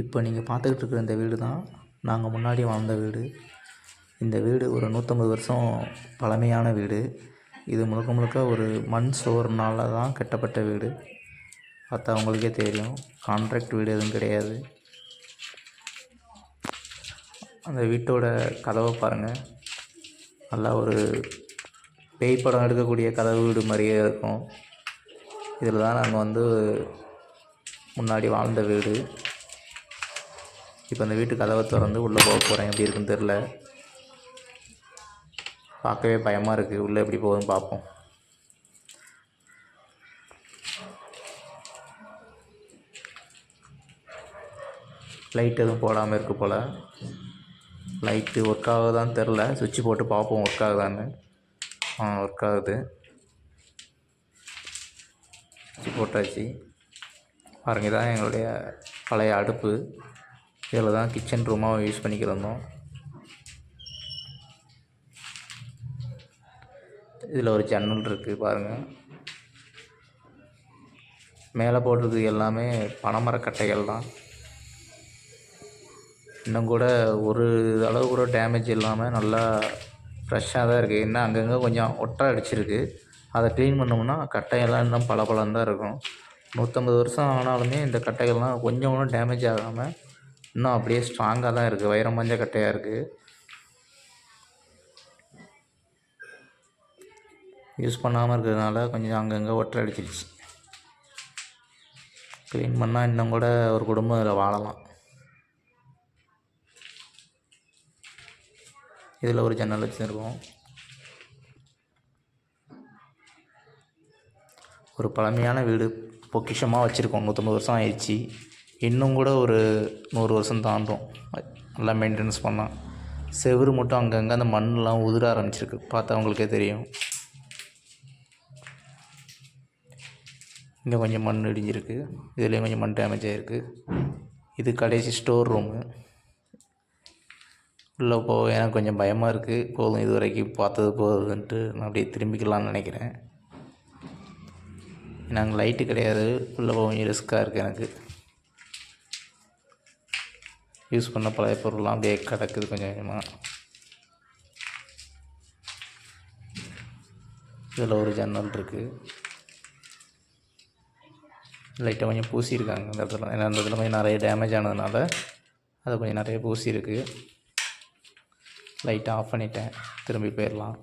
இப்போ நீங்கள் பார்த்துக்கிட்டு இருக்கிற இந்த வீடு தான் நாங்கள் முன்னாடி வாழ்ந்த வீடு. இந்த வீடு ஒரு நூற்றம்பது வருஷம் பழமையான வீடு. இது முழுக்க முழுக்க ஒரு மண் சோறுனால் தான் கட்டப்பட்ட வீடு. பார்த்தா அவங்களுக்கே தெரியும். கான்ட்ராக்ட் வீடு எதுவும் கிடையாது. அந்த வீட்டோட கதவை பாருங்கள் நல்லா ஒரு பேய் படம் எடுக்கக்கூடிய கதவு வீடு மாதிரியே இருக்கும். இதில் தான் நாங்கள் வந்து முன்னாடி வாழ்ந்த வீடு. இப்போ அந்த வீட்டு கதவை திறந்து உள்ளே போக போகிறேன். எப்படி இருக்குன்னு தெரில பார்க்கவே பயமாக இருக்குது உள்ளே எப்படி போகுதுன்னு பார்ப்போம். லைட் எதுவும் போடாமல் இருக்கு போல். லைட்டு ஒர்க் ஆகுதான்னு தெரில சுவிட்ச் போட்டு பார்ப்போம் ஒர்க் ஆகுதான்னு. ஆ ஒர்க் ஆகுது. சுவிட்ச் போட்டாச்சு. பாருங்க இதான் எங்களுடைய பழைய அடுப்பு. இதில் தான் கிச்சன் ரூமாக யூஸ் பண்ணிக்கிறோம் இதில் ஒரு ஜன்னல் இருக்குது பாருங்கள் மேலே போட்டிருக்கு எல்லாமே பனைமரக்கட்டைகள் தான். இன்னும் கூட ஒரு அளவு கூட டேமேஜ் இல்லாமல் நல்லா ஃப்ரெஷ்ஷாக தான் இருக்குது இன்னும் அங்கங்கே கொஞ்சம் ஒட்டை அடிச்சிருக்கு. அதை க்ளீன் பண்ணோம்னா கட்டையெல்லாம் இன்னும் பளபளன்னு தான் இருக்கும். நூற்றம்பது வருஷம் ஆனாலுமே இந்த கட்டைகள்லாம் கொஞ்சம் கூட டேமேஜ் ஆகாமல் இன்னும் அப்படியே ஸ்ட்ராங்காக தான் இருக்குது வைரம் மஞ்ச கட்டையாக இருக்குது யூஸ் பண்ணாமல் இருக்கிறதுனால கொஞ்சம் அங்கங்கே ஒட்டை அடிச்சிருச்சு. க்ளீன் பண்ணால் இன்னும் கூட ஒரு குடும்பம் இதில் வாழலாம். இதில் ஒரு ஜன்னல் வச்சுருக்கோம். ஒரு பழமையான வீடு பொக்கிஷமாக வச்சுருக்கோம். நூற்றம்பது வருஷம் ஆயிடுச்சு. இன்னும் கூட ஒரு நூறு வருஷம் தாண்டும். நல்லா மெயின்டெனன்ஸ் பண்ணால் செவுரு மட்டும் அங்கங்கே அந்த மண்ணெலாம் உதிர ஆரம்பிச்சிருக்கு. பார்த்தா அவங்களுக்கே தெரியும். இங்கே கொஞ்சம் மண் இடிஞ்சிருக்கு. இதுலேயும் கொஞ்சம் மண் டேமேஜ் ஆகிருக்கு இது கடைசி ஸ்டோர் ரூமு உள்ளே போக எனக்கு கொஞ்சம் பயமாக இருக்குது போதும் இது வரைக்கும் பார்த்தது போகுதுன்ட்டு நான் அப்படியே திரும்பிக்கலாம்னு நினைக்கிறேன். நாங்கள் லைட்டு கிடையாது. உள்ளே போக கொஞ்சம் ரிஸ்க்காக இருக்குது எனக்கு. யூஸ் பண்ண பழைய பொருள்லாம் அப்படியே கிடக்குது கொஞ்சம் கொஞ்சமாக இதில் ஒரு ஜன்னல் இருக்குது லைட்டாக கொஞ்சம் பூசியிருக்காங்க இந்த இடத்துல. ஏன்னா அந்த இடத்துல கொஞ்சம் நிறைய டேமேஜ் ஆனதுனால அது கொஞ்சம் நிறைய பூசி இருக்குது லைட்டை ஆஃப் பண்ணிட்டேன். திரும்பி போயிடலாம்.